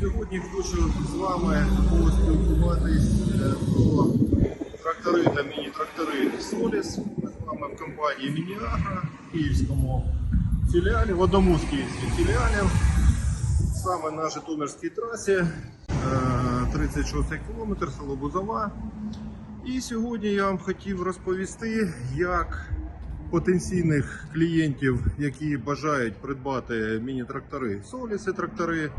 Сьогодні хочу з вами поспілкуватись е, про трактори та міні-трактори Соліс. Ми з вами в компанії Мініагра в київському філіалі, в одному з київських філіалів, саме на Житомирській трасі, е, 36 кілометр, село Бузова. І сьогодні я вам хотів розповісти, як потенційних клієнтів, які бажають придбати міні-трактори, соліси трактори,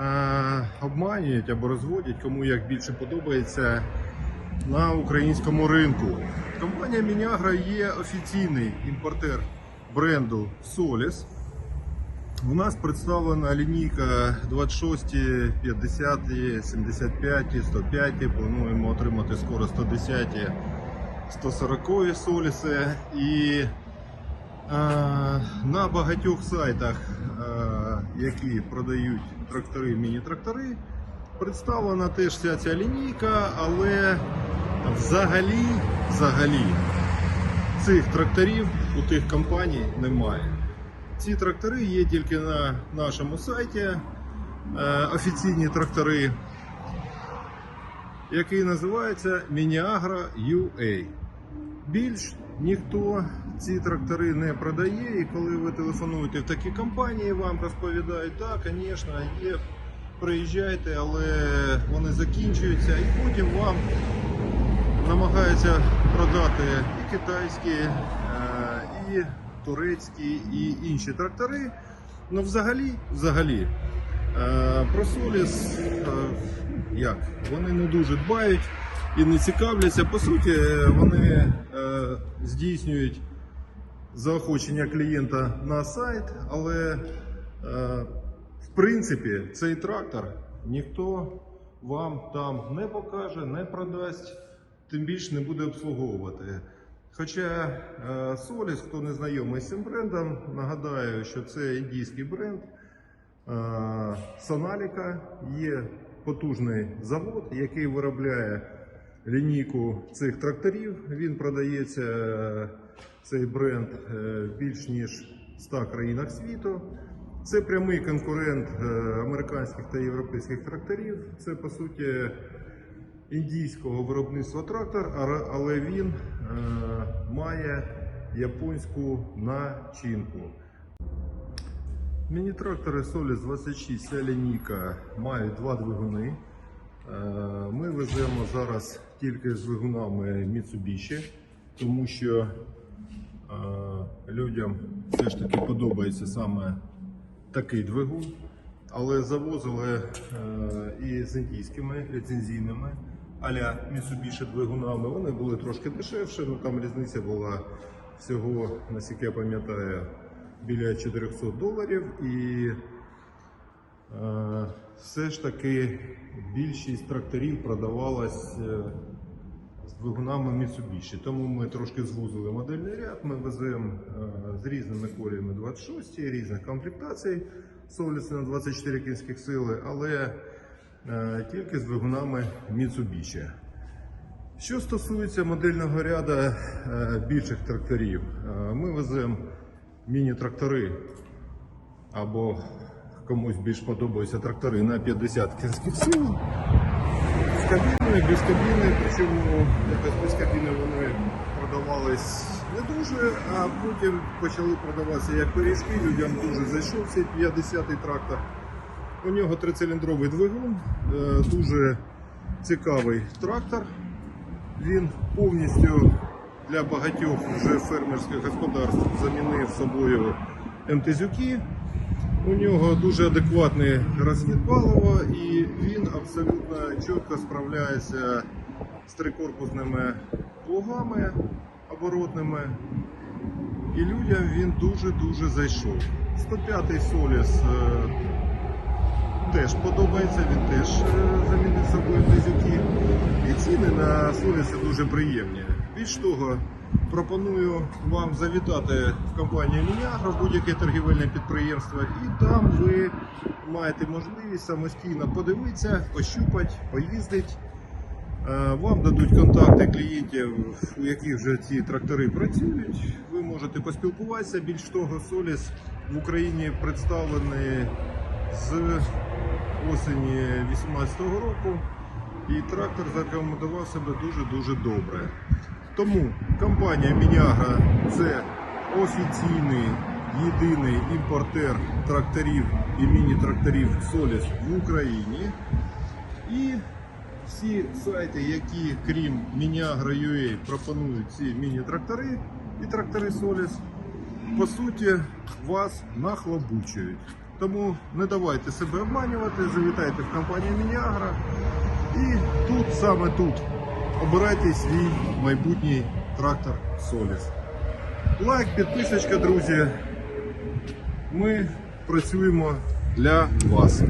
е, обманюють або розводять, кому як більше подобається на українському ринку. Компанія Мінягра є офіційний імпортер бренду Solis. У нас представлена лінійка 26, 50, 75, 105. Плануємо отримати скоро 110, 140 соліси. І е, на багатьох сайтах, е, які продають трактори, міні-трактори, представлена теж вся ця лінійка, але взагалі, взагалі цих тракторів у тих компаній немає. Ці трактори є тільки на нашому сайті, е, офіційні трактори, який називається Мініагра UA. Більш ніхто ці трактори не продає, і коли ви телефонуєте в такі компанії, вам розповідають, так, звісно, є, приїжджайте, але вони закінчуються, і потім вам намагаються продати і китайські, е, і турецькі, і інші трактори. Ну, взагалі, взагалі, е, про Соліс, е, як, вони не дуже дбають і не цікавляться. По суті, вони здійснюють заохочення клієнта на сайт, але е, в принципі цей трактор ніхто вам там не покаже, не продасть, тим більше не буде обслуговувати. Хоча е, Соліс, хто не знайомий з цим брендом, нагадаю, що це індійський бренд. Е, Соналіка є потужний завод, який виробляє лінійку цих тракторів. Він продається е, цей бренд е, в більш ніж 100 країнах світу. Це прямий конкурент е, американських та європейських тракторів. Це по суті індійського виробництва трактор, але він е, має японську начинку. Міні-трактори Solis 26 ця лінійка мають два двигуни. Е, Ми веземо зараз тільки з двигунами Mitsubishi, тому що е, людям все ж таки подобається саме такий двигун. Але завозили е, і з індійськими ліцензійними а-ля Mitsubishi двигунами. Вони були трошки дешевші, ну там різниця була всього, наскільки я пам'ятаю, біля 400 доларів. І е, все ж таки більшість тракторів продавалась е, з двигунами Mitsubishi. Тому ми трошки звузили модельний ряд. Ми веземо е, з різними коліями 26 різних комплектацій Соліси на 24 кінських сили, але е, тільки з двигунами Mitsubishi. Що стосується модельного ряду е, більших тракторів, ми веземо міні-трактори або комусь більш подобаються трактори на 50 кінських сил. З кабіною, без кабіни, причому без кабіни вони продавались не дуже, а потім почали продаватися як пиріжки. Людям дуже зайшов цей 50-й трактор. У нього трициліндровий двигун, е, дуже цікавий трактор. Він повністю для багатьох вже фермерських господарств замінив собою МТЗюки. У нього дуже адекватний розхід палива і він абсолютно чітко справляється з трикорпусними плугами оборотними. І людям він дуже-дуже зайшов. 105-й Соліс е, теж подобається, він теж е, замінив собою близюки. І ціни на Соліси дуже приємні. Більш того, пропоную вам завітати в компанію Мінягра в будь-яке торгівельне підприємство, і там ви маєте можливість самостійно подивитися, пощупати, поїздити. Е, Вам дадуть контакти клієнтів, у яких вже ці трактори працюють. Ви можете поспілкуватися. Більш того, Соліс в Україні представлений з осені 2018 року, і трактор зарекомендував себе дуже-дуже добре. Тому компанія Мінягра це офіційний єдиний імпортер тракторів і міні-тракторів Solis в Україні. І всі сайти, які крім Мінягра.ua пропонують ці міні-трактори і трактори Solis, по суті, вас нахлобучують. Тому не давайте себе обманювати, завітайте в компанію Мінягра і тут, саме тут, обирайте свій майбутній трактор Solis. Лайк, підписочка, друзі. Ми працюємо для вас.